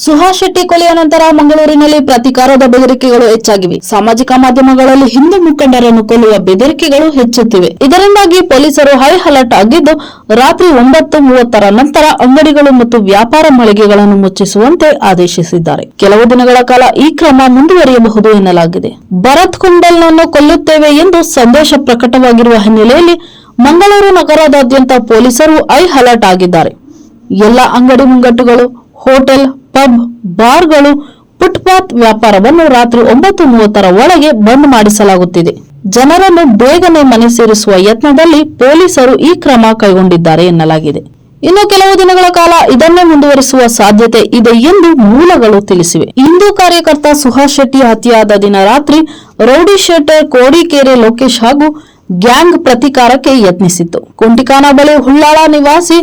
ಸುಹಾಸ್ ಶೆಟ್ಟಿ ಕೊಲೆಯ ನಂತರ ಮಂಗಳೂರಿನಲ್ಲಿ ಪ್ರತಿಕಾರದ ಬೆದರಿಕೆಗಳು ಹೆಚ್ಚಾಗಿವೆ. ಸಾಮಾಜಿಕ ಮಾಧ್ಯಮಗಳಲ್ಲಿ ಹಿಂದೂ ಮುಖಂಡರನ್ನು ಕೊಲ್ಲುವ ಬೆದರಿಕೆಗಳು ಹೆಚ್ಚುತ್ತಿವೆ. ಇದರಿಂದಾಗಿ ಪೊಲೀಸರು ಹೈ ಅಲರ್ಟ್ ಆಗಿದ್ದು, ರಾತ್ರಿ ಒಂಬತ್ತು ಮೂವತ್ತರ ನಂತರ ಅಂಗಡಿಗಳು ಮತ್ತು ವ್ಯಾಪಾರ ಮಳಿಗೆಗಳನ್ನು ಮುಚ್ಚಿಸುವಂತೆ ಆದೇಶಿಸಿದ್ದಾರೆ. ಕೆಲವು ದಿನಗಳ ಕಾಲ ಈ ಕ್ರಮ ಮುಂದುವರಿಯಬಹುದು ಎನ್ನಲಾಗಿದೆ. ಭರತ್ ಕುಂಡಲ್ನನ್ನು ಕೊಲ್ಲುತ್ತೇವೆ ಎಂದು ಸಂದೇಶ ಪ್ರಕಟವಾಗಿರುವ ಹಿನ್ನೆಲೆಯಲ್ಲಿ ಮಂಗಳೂರು ನಗರದಾದ್ಯಂತ ಪೊಲೀಸರು ಹೈ ಅಲರ್ಟ್ ಆಗಿದ್ದಾರೆ. ಎಲ್ಲ ಅಂಗಡಿ ಮುಂಗಟ್ಟುಗಳು, ಹೋಟೆಲ್ ಬಾರ್ಗಳು ಫುಟ್ಪಾತ್ ವ್ಯಾಪಾರವನ್ನು ರಾತ್ರಿ ಒಂಬತ್ತು ಮೂವತ್ತರ ಒಳಗೆ ಬಂದ್ ಮಾಡಿಸಲಾಗುತ್ತಿದೆ. ಜನರನ್ನು ಬೇಗನೆ ಮನೆ ಸೇರಿಸುವ ಯತ್ನದಲ್ಲಿ ಪೊಲೀಸರು ಈ ಕ್ರಮ ಕೈಗೊಂಡಿದ್ದಾರೆ ಎನ್ನಲಾಗಿದೆ. ಇನ್ನು ಕೆಲವು ದಿನಗಳ ಕಾಲ ಇದನ್ನೇ ಮುಂದುವರಿಸುವ ಸಾಧ್ಯತೆ ಇದೆ ಎಂದು ಮೂಲಗಳು ತಿಳಿಸಿವೆ. ಹಿಂದೂ ಕಾರ್ಯಕರ್ತ ಸುಹಾಸ್ ಶೆಟ್ಟಿ ಹತ್ಯೆಯಾದ ದಿನ ರಾತ್ರಿ ರೌಡಿ ಶೆಟ್ಟರ್ ಕೋಡಿಕೆರೆ ಲೋಕೇಶ್ ಹಾಗೂ ಗ್ಯಾಂಗ್ ಪ್ರತಿಕಾರಕ್ಕೆ ಯತ್ನಿಸಿತ್ತು. ಕುಂಟಿಕಾನ ಬಳಿ ಹುಳ್ಳಾಳ ನಿವಾಸಿ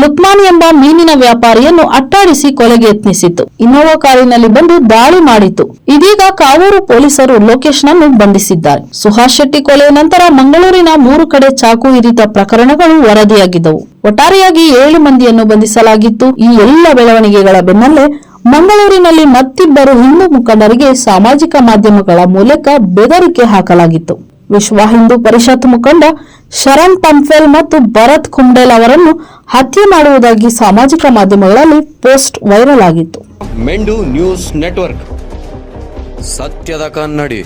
ಲುಕ್ಮಾನ್ ಎಂಬ ಮೀನಿನ ವ್ಯಾಪಾರಿಯನ್ನು ಅಟ್ಟಾಡಿಸಿ ಕೊಲೆಗೆ ಯತ್ನಿಸಿತ್ತು. ಇನ್ನೋವಾ ಕಾರಿನಲ್ಲಿ ಬಂದು ದಾಳಿ ಮಾಡಿತ್ತು. ಇದೀಗ ಕಾವೂರು ಪೊಲೀಸರು ಲೋಕೇಶ್ ನನ್ನು ಬಂಧಿಸಿದ್ದಾರೆ. ಸುಹಾಸ್ ಶೆಟ್ಟಿ ಕೊಲೆಯ ನಂತರ ಮಂಗಳೂರಿನ ಮೂರು ಕಡೆ ಚಾಕು ಇರಿತ ಪ್ರಕರಣಗಳು ವರದಿಯಾಗಿದ್ದವು. ಒಟ್ಟಾರೆಯಾಗಿ ಏಳು ಮಂದಿಯನ್ನು ಬಂಧಿಸಲಾಗಿತ್ತು. ಈ ಎಲ್ಲ ಬೆಳವಣಿಗೆಗಳ ಬೆನ್ನಲ್ಲೇ ಮಂಗಳೂರಿನಲ್ಲಿ ಮತ್ತಿಬ್ಬರು ಹಿಂದೂ ಮುಖಂಡರಿಗೆ ಸಾಮಾಜಿಕ ಮಾಧ್ಯಮಗಳ ಮೂಲಕ ಬೆದರಿಕೆ ಹಾಕಲಾಗಿತ್ತು. ವಿಶ್ವ ಹಿಂದೂ ಪರಿಷತ್ ಮುಖಂಡ ಶರಣ್ ಪಂಫೆಲ್ ಮತ್ತು ಭರತ್ ಕುಂಡೇಲ್ ಅವರನ್ನು ಹತ್ಯೆ ಮಾಡುವುದಾಗಿ ಸಾಮಾಜಿಕ ಮಾಧ್ಯಮಗಳಲ್ಲಿ ಪೋಸ್ಟ್ ವೈರಲ್ ಆಗಿತ್ತು. ಮೆಂಡು ನ್ಯೂಸ್ ನೆಟ್ವರ್ಕ್. ಸತ್ಯದ ಕನ್ನಡಿ.